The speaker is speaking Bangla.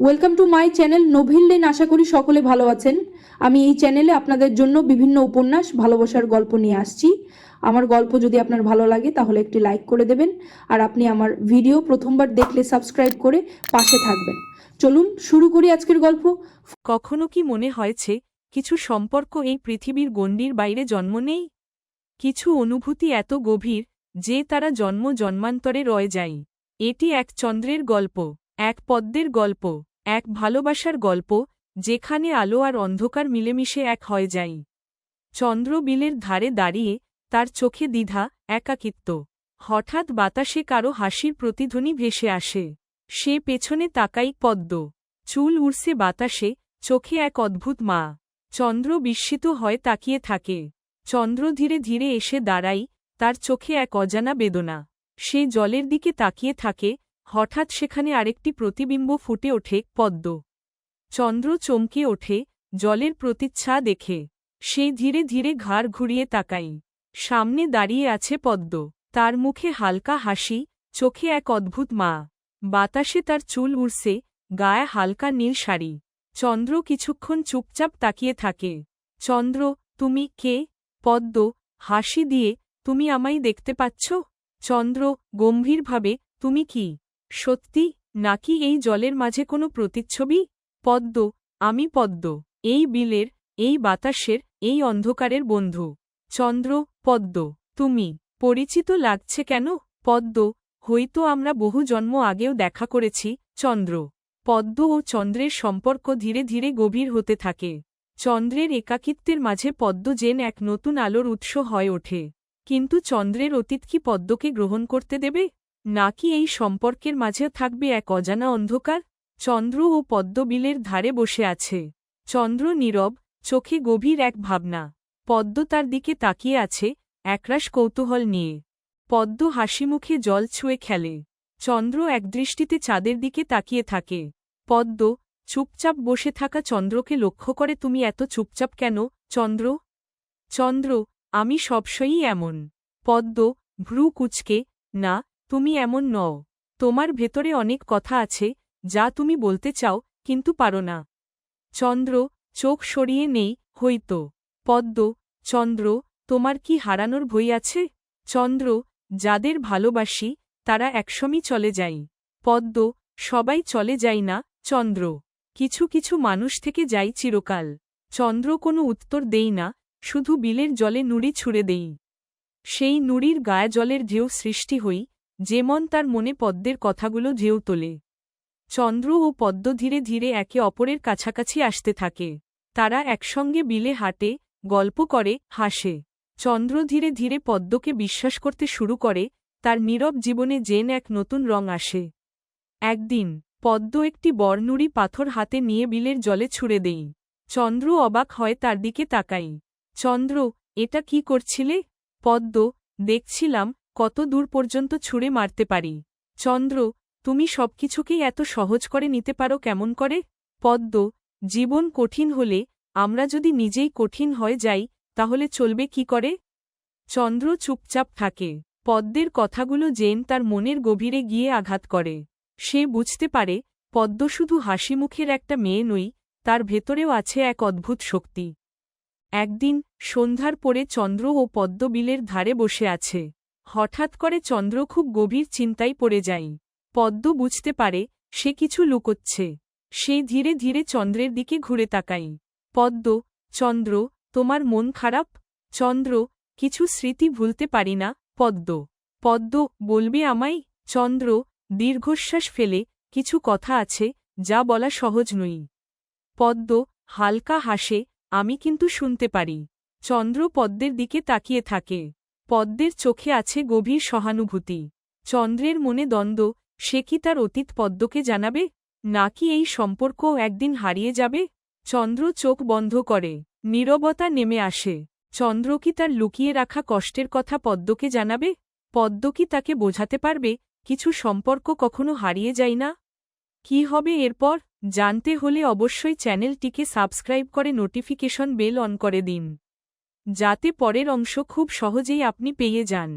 Welcome to my channel Novel Lane আশা করি সকলে ভালো আছেন। আমি এই চ্যানেলে আপনাদের জন্য বিভিন্ন উপন্যাস, ভালোবাসার গল্প নিয়ে আসছি। আমার গল্প যদি আপনার ভালো লাগে, তাহলে একটি লাইক করে দেবেন। আর আপনি আমার ভিডিও প্রথমবার দেখলে সাবস্ক্রাইব করে পাশে থাকবেন। চলুন শুরু করি আজকের গল্প। কখনো কি মনে হয়েছে, কিছু সম্পর্ক এই পৃথিবীর গণ্ডির বাইরে জন্ম নেই? কিছু অনুভূতি এত গভীর, যে তারা জন্ম জন্মান্তরে রয়ে যায়। এটি এক চন্দ্রের গল্প, এক পদ্মের গল্প। এক ভালোবাসার গল্প, যেখানে আলো আর অন্ধকার মিলেমিশে এক হয়ে যাই চন্দ্র বিলের ধারে দাঁড়িয়ে তার চোখে দ্বিধা, একাকিত্ব। হঠাৎ বাতাসে কারও হাসির প্রতিধ্বনি ভেসে আসে। সে পেছনে তাকাই পদ্ম। চুল উড়ছে বাতাসে, চোখে এক অদ্ভুত মা। চন্দ্র বিস্মিত হয় তাকিয়ে থাকে। চন্দ্র ধীরে ধীরে এসে দাঁড়াই তার চোখে এক অজানা বেদনা। সে জলের দিকে তাকিয়ে থাকে হঠাৎ সেখানে আরেকটি প্রতিবিম্ব ফুটে ওঠে, পদ্ম। চন্দ্র চমকে ওঠে, জলের প্রতিচ্ছা দেখে। সে ধীরে ধীরে ঘাড় ঘুরিয়ে তাকাই সামনে দাঁড়িয়ে আছে পদ্ম। তার মুখে হালকা হাসি, চোখে এক অদ্ভুত মা। বাতাসে তার চুল উড়ছে, গায়ে হালকা নীল শাড়ি। চন্দ্র কিছুক্ষণ চুপচাপ তাকিয়ে থাকে। চন্দ্র, তুমি কে? পদ্ম, হাসি দিয়ে, তুমি আমায় দেখতে পাচ্ছ? চন্দ্র, গম্ভীরভাবে, তুমি কি? সত্যি, নাকি এই জলের মাঝে কোনো প্রতিচ্ছবি? পদ্ম, আমি পদ্ম, এই বিলের, এই বাতাসের, এই অন্ধকারের বন্ধু। চন্দ্র, পদ্ম, তুমি, পরিচিত লাগছে কেন? পদ্ম, হয়তো আমরা বহু জন্ম আগেও দেখা করেছি, চন্দ্র। পদ্ম ও চন্দ্রের সম্পর্ক ধীরে ধীরে গভীর হতে থাকে। চন্দ্রের একাকিত্বের মাঝে পদ্ম যেন এক নতুন আলোর উৎস হয়ে ওঠে। কিন্তু চন্দ্রের অতীত কি পদ্মকে গ্রহণ করতে দেবে? নাকি এই সম্পর্কের মাঝেও থাকবে এক অজানা অন্ধকার? চন্দ্র ও পদ্মবিলের ধারে বসে আছে। চন্দ্র নীরব, চোখে গভীর এক ভাবনা। পদ্ম তার দিকে তাকিয়ে আছে, একরাশ কৌতূহল নিয়ে। পদ্ম হাসিমুখে জল ছুঁয়ে খেলে। চন্দ্র একদৃষ্টিতে চাঁদের দিকে তাকিয়ে থাকে। পদ্ম, চুপচাপ বসে থাকা চন্দ্রকে লক্ষ্য করে, তুমি এত চুপচাপ কেন, চন্দ্র? চন্দ্র, আমি সবসময়ই এমন। পদ্ম, ভ্রু কুচকে, না তুমি এমন নও। তোমার ভেতরে অনেক কথা আছে, যা তুমি বলতে চাও, কিন্তু পারো না। চন্দ্র, চোখ সরিয়ে নেই, হইতো। পদ্ম, চন্দ্র, তোমার কি হারানোর ভই আছে? চন্দ্র, যাদের ভালোবাসি, তারা একসমই চলে যাই। পদ্ম, সবাই চলে যাই না, চন্দ্র। কিছু কিছু মানুষ থেকে যাই চিরকাল। চন্দ্র কোনো উত্তর দেই না, শুধু বিলের জলে নুড়ি ছুড়ে দেই। সেই নুড়ির গায়ে জলের ঢেউ সৃষ্টি হই যেমন তার মনে পদ্মের কথাগুলো ঢেউ তোলে। চন্দ্র ও পদ্ম ধীরে ধীরে একে অপরের কাছাকাছি আসতে থাকে। তারা একসঙ্গে বিলে হাঁটে, গল্প করে, হাসে। চন্দ্র ধীরে ধীরে পদ্মকে বিশ্বাস করতে শুরু করে, তার নীরব জীবনে জেন এক নতুন রং আসে। একদিন, পদ্ম একটি বর্ণুরি পাথর হাতে নিয়ে বিলের জলে ছুড়ে দেই চন্দ্র অবাক হয় তার দিকে তাকাই চন্দ্র, এটা কি করছিলে? পদ্ম, দেখছিলাম কত দূর পর্যন্ত ছুঁড়ে মারতে পারি। চন্দ্র, তুমি সবকিছুকেই এত সহজ করে নিতে পারো কেমন করে? পদ্ম, জীবন কঠিন হলে আমরা যদি নিজেই কঠিন হয়ে যাই, তাহলে চলবে কি করে? চন্দ্র চুপচাপ থাকে। পদ্মের কথাগুলো জেন তার মনের গভীরে গিয়ে আঘাত করে। সে বুঝতে পারে, পদ্ম শুধু হাসিমুখের একটা মেয়ে নই, তার ভেতরেও আছে এক অদ্ভুত শক্তি। একদিন সন্ধ্যার পরে চন্দ্র ও পদ্মবিলের ধারে বসে আছে। হঠাৎ করে চন্দ্র খুব গভীর চিন্তায় পড়ে যায়। পদ্ম বুঝতে পারে, সে কিছু লুকোচ্ছে। সে ধীরে ধীরে চন্দ্রের দিকে ঘুরে তাকাই পদ্ম, চন্দ্র, তোমার মন খারাপ? চন্দ্র, কিছু স্মৃতি ভুলতে পারি না, পদ্ম। পদ্ম, বলবে আমায়, চন্দ্র, দীর্ঘশ্বাস ফেলে, কিছু কথা আছে, যা বলা সহজ নই পদ্ম, হালকা হাসে, আমি কিন্তু শুনতে পারি। চন্দ্র পদ্মের দিকে তাকিয়ে থাকে। পদ্মের চোখে আছে গভীর সহানুভূতি। চন্দ্রের মনে দ্বন্দ্ব, সে কি তার অতীত পদ্মকে জানাবে? নাকি এই সম্পর্ক একদিন হারিয়ে যাবে? চন্দ্র চোখ বন্ধ করে, নীরবতা নেমে আসে। চন্দ্র কি তার লুকিয়ে রাখা কষ্টের কথা পদ্মকে জানাবে? পদ্ম কি তাকে বোঝাতে পারবে? কিছু সম্পর্ক কখনো হারিয়ে যায় না? কি হবে এরপর? জানতে হলে অবশ্যই চ্যানেলটিকে সাবস্ক্রাইব করে নোটিফিকেশন বেল অন করে দিন। যাতে পরের অংশ খুব সহজেই আপনি পেয়ে যান।